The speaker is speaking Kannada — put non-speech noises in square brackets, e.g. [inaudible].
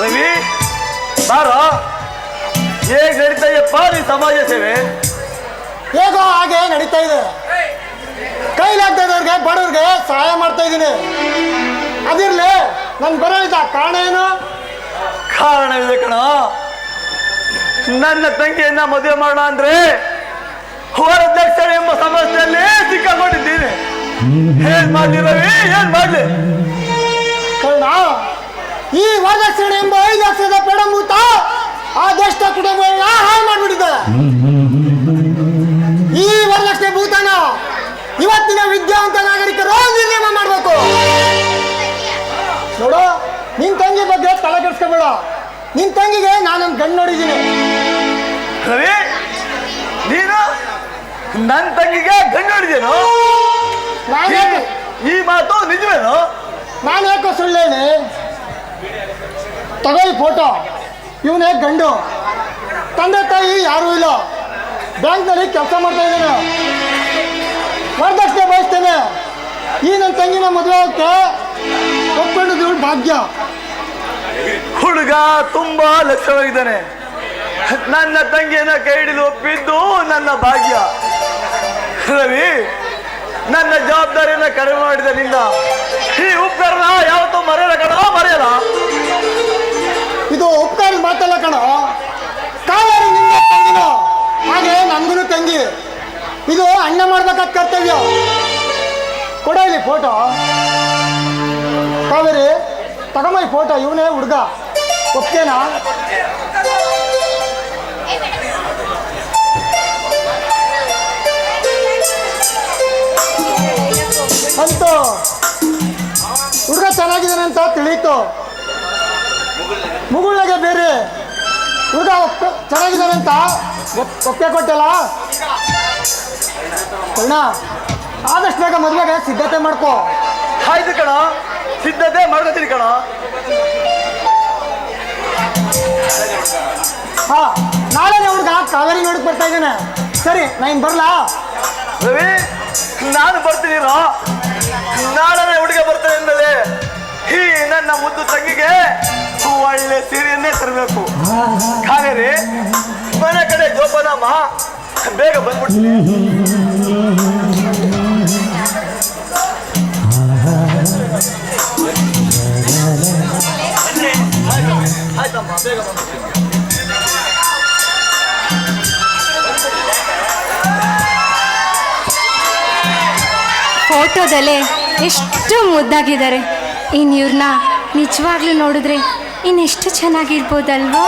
ರವಿ ಬಾರ. ಹೇಗ್ ನಡೀತಾ ಇದೆಯಪ್ಪ ನೀ ಸಮಾಜ ಸೇವೆ? ಹೇಗೋ ಹಾಗೆ ನಡೀತಾ ಇದೆ. ಕೈಲಾಗ್ದವ್ರಿಗೆ ಬಡವ್ರಿಗೆ ಸಹಾಯ ಮಾಡ್ತಾ ಇದ್ದೀನಿ. ಅದಿರ್ಲಿ ನನ್ ಬರೋದ ಕಾರಣ ಏನು? ಇದೆ ಕಣ. ನನ್ನ ತಂಗಿಯನ್ನ ಮದುವೆ ಮಾಡೋಣ ಅಂದ್ರೆ ವರದಕ್ಷಿಣೆ ಎಂಬ ಸಮಸ್ಯೆಯಲ್ಲಿ ಸಿಕ್ಕಾಕೊಂಡಿದ್ದೀನಿ. ಏನ್ ಮಾಡ್ಲಿ ರವಿ? ಏನ್ ಮಾಡ್ಲಿ? ಕಾರಣ ಈ ವರದಕ್ಷಿಣೆ ಎಂಬ ಪೆಡ ಮೂತ ಆ ದೇಶದ ಕುಟುಂಬಗಳನ್ನ ಹಾಳು ಮಾಡಿಬಿಡಿದ ಈ ವರಲಕ್ಷ್ಮಿ ಭೂತನ ಇವತ್ತಿನ ವಿದ್ಯಾವಂತ ನಾಗರಿಕರು ನಿರ್ಣಯ ಮಾಡಬೇಕು. ನೋಡು ನಿನ್ ತಂಗಿ ಬಗ್ಗೆ ತಲೆ ಕೆಡ್ಸ್ಕೊಬೇಡ. ನಿನ್ ತಂಗಿಗೆ ನಾನೊಂದು ಗಂಡು ನೋಡಿದ್ದೀನಿ. ರವಿ ನೀನು ನನ್ನ ತಂಗಿಗೆ ಗಂಡು ನೋಡಿದ್ದೀನಿ ನಾನು ಈ ಮಾತು ನಿಜವೇನು? ನಾನು ಯಾಕೋ ಸುಳ್ಳು ಹೇಳಿ? ತಗೋ ಈ ಫೋಟೋ ಇವನೇ ಗಂಡು? ತಂದೆ ತಾಯಿ ಯಾರೂ ಇಲ್ಲ. ಬ್ಯಾಂಕ್ನಲ್ಲಿ ಕೆಲಸ ಮಾಡ್ತಾ ಇದ್ದಾನೆ. ವರದಕ್ಷಿಣೆ ಬಯಸ್ತೇನೆ. ಈ ನನ್ನ ತಂಗಿನ ಮದುವೆ ಆಗಕ್ಕೆ ಒಪ್ಕೊಂಡಿದ್ದು ಇವಳು ಭಾಗ್ಯ. ಹುಡುಗ ತುಂಬಾ ಲಕ್ಷವಾಗಿದ್ದಾನೆ. ನನ್ನ ತಂಗಿಯನ್ನ ಕೈ ಹಿಡಿದು ಒಪ್ಪಿದ್ದು ನನ್ನ ಭಾಗ್ಯ. ರವಿ, ನನ್ನ ಜವಾಬ್ದಾರಿಯನ್ನ ಕಡಿಮೆ ಮಾಡಿದ ನಿನ್ನ ಈ ಉಪಕರಣ ಮಾಡ್ಬೇಕಾದ ಕರ್ತವ್ಯ. ಕೊಡ ಇಲ್ಲಿ ಫೋಟೋ ಕಾವೇರಿ, ತಗೊಂಬ ಫೋಟೋ ಇವನೇ ಹುಡುಗ. ಒಪ್ತೇನಾ ಅಂತೂ ಹುಡುಗ ಚೆನ್ನಾಗಿದ್ದಾನೆ ಅಂತ ತಿಳಿಯಿತು. ಮುಗುಳ್ನಾಗೆ ಬೇರೆ. ಹುಡುಗ ಚೆನ್ನಾಗಿದ್ದಾನೆ ಅಂತ ಒಪ್ಪೆ ಕೊಟ್ಟಲ್ಲ? ಕರ್ಣ ಆದಷ್ಟು ಬೇಗ ಮದುವೆಗೆ ಸಿದ್ಧತೆ ಮಾಡ್ಕೋ. ಆಯ್ತು ಕಣ ಸಿದ್ಧತೆ ಮಾಡ್ಕೋತೀನಿ ಕಣ. ಹಾ ನಾಳೆ ಹುಡುಗ ಕಾವೇರಿ ನೋಡಕ್ ಬರ್ತಾ ಇದ್ದೇನೆ. ಸರಿ ನಾನು ಬರ್ಲಾ? ರವಿ ನಾನು ಬರ್ತೀನಿ. ನಾಳೆ ಹುಡುಗ ಬರ್ತಾನೆ ಅಂದಲೇ ಈ ನನ್ನ ಮುದ್ದು ತಂಗಿಗೆ ಒಳ್ಳೆ ಸೀರೆಯನ್ನೇ ತರಬೇಕು. ಕಾವೇರಿ ಮನೆ ಕಡೆ ಜೋಪಾನಮ್ಮ [laughs] ಬೇಗ ಬಂದ್ಬಿಡ್ತೀನಿ. ಫೋಟೋದಲ್ಲೇ ಎಷ್ಟು ಮುದ್ದಾಗಿದ್ದಾರೆ. ಇನ್ನು ಇವ್ರನ್ನ ನಿಜವಾಗ್ಲೂ ನೋಡಿದ್ರೆ ಇನ್ನೆಷ್ಟು ಚೆನ್ನಾಗಿರ್ಬೋದಲ್ವಾ?